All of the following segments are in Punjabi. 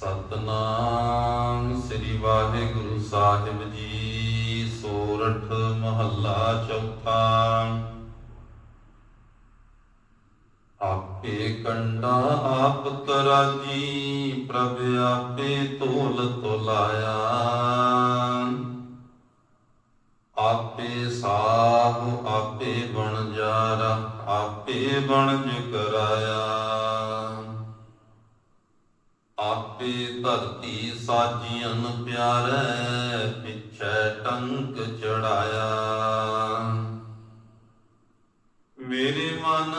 ਸਤਨਾਮ ਸ੍ਰੀ ਵਾਹਿਗੁਰੂ ਸਾਹਿਬ ਜੀ, ਸੋਰਠ ਮਹੱਲਾ ਚੌਥਾ। ਆਪੇ ਕੰਡਾ ਆਪ ਤਰਾਜੀ, ਪ੍ਰਭ ਆਪੇ ਤੋਲ ਤੋਲਾਇਆ। ਆਪੇ ਸਾਹ, ਆਪੇ ਬਣ ਜਾਰਾ ਆਪੇ ਬਣ ਬਣਜ ਕਰਾਇਆ। ਆਪੇ ਧਰਤੀ ਸਾਜੀਆਂ ਪਿਆਰੈ, ਪਿਛੈ ਟੰਕ ਚੜਾਇਆ। ਮੇਰੇ ਮਨ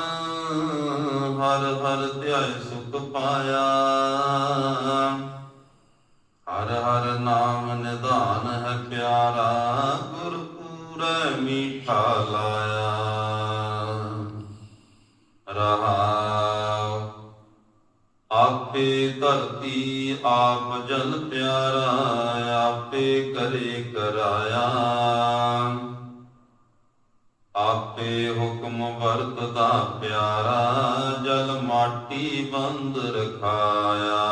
ਹਰ ਹਰ ਧਿਆਏ ਸੁਖ ਪਾਇਆ। ਹਰ ਹਰ ਨਾਮ ਨਿਧਾਨ ਹੈ ਪਿਆਰਾ ਗੁਰ ਪੂਰੈ ਮੀਠਾ ਲਾਇਆ। ਰਹਾਉ ਆਪੇ ਆਪ ਜਲ ਪਿਆਰਾ, ਆਪੇ ਕਰੇ ਕਰਾਇਆ। ਆਪੇ ਹੁਕਮ ਵਰਤਦਾ ਪਿਆਰਾ, ਜਲ ਮਾਟੀ ਬੰਦ ਰਖਾਇਆ।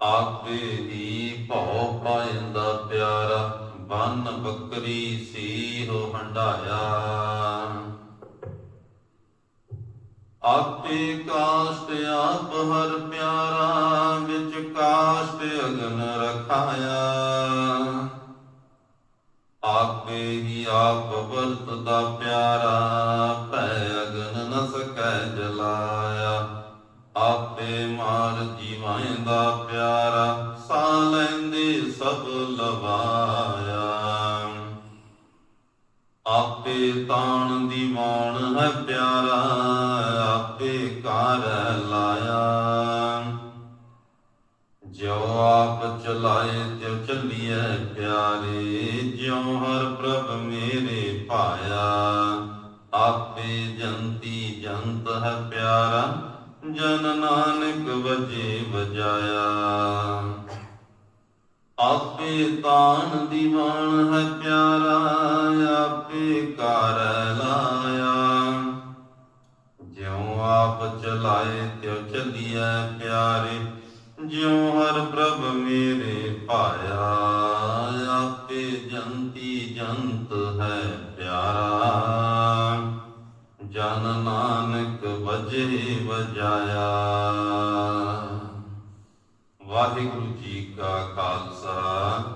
ਆਪੇ ਹੀ ਭਉ ਪਾਇੰਦਾ ਪਿਆਰਾ, ਬੰਨ ਬੱਕਰੀ ਸੀ ਹੋ ਹੰਡਾਇਆ ਆਪੇ ਕਾਸ਼ਟ ਆਪ ਹਰ ਪਿਆਰਾ, ਵਿੱਚ ਕਾਸ਼ਟ ਅਗਨ ਰਖਾਇਆ। ਆਪੇ ਹੀ ਆਪ ਵਰਤਦਾ ਪਿਆਰਾ, ਭੈ ਅਗਨ ਨ ਸਕੈ ਜਲਾਇਆ। ਆਪੇ ਮਾਰ ਜੀਵਾਂ ਦਾ ਪਿਆਰਾ, ਸਾ ਲੈਂਦੇ ਸਭ ਲਵਾਇਆ। ਆਪੇ ਤਾਣ ਦੀਵਾਨ ਹੈ ਪਿਆਰਾ ਆਪੇ ਕਰ ਲਾਇਆ। ਜੋ ਆਪ ਚਲਾਏ, ਤਿਉ ਚੱਲੀਐ ਪਿਆਰੇ, ਜਿਉ ਹਰ ਪ੍ਰਭ ਮੇਰੇ ਪਾਇਆ ਆਪੇ ਜੰਤੀ ਜੰਤ ਹੈ ਪਿਆਰਾ, ਜਨ ਨਾਨਕ ਵਜੇ ਵਜਾਇਆ। ਆਪੇ ਤਾਨ ਦੀਵਾਨ ਹੈ ਪਿਆਰਾ, ਆਪੇ ਕਰ ਲਾਇਆ। ਆਪ ਚਲਾਏ ਤਿਉ ਚੱਲੀਐ ਪਿਆਰੇ, ਜਿਉ ਹਰ ਪ੍ਰਭ ਮੇਰੇ ਪਾਇਆ ਆਪੇ ਜੰਤੀ ਜੰਤ ਹੈ ਪਿਆਰਾ। ਜਨ ਨਾਨਕ ਵਜੇ ਵਜਾਇਆ। ਵਾਹਿਗੁਰੂ ਜੀ ਕਾ ਖਾਲਸਾ।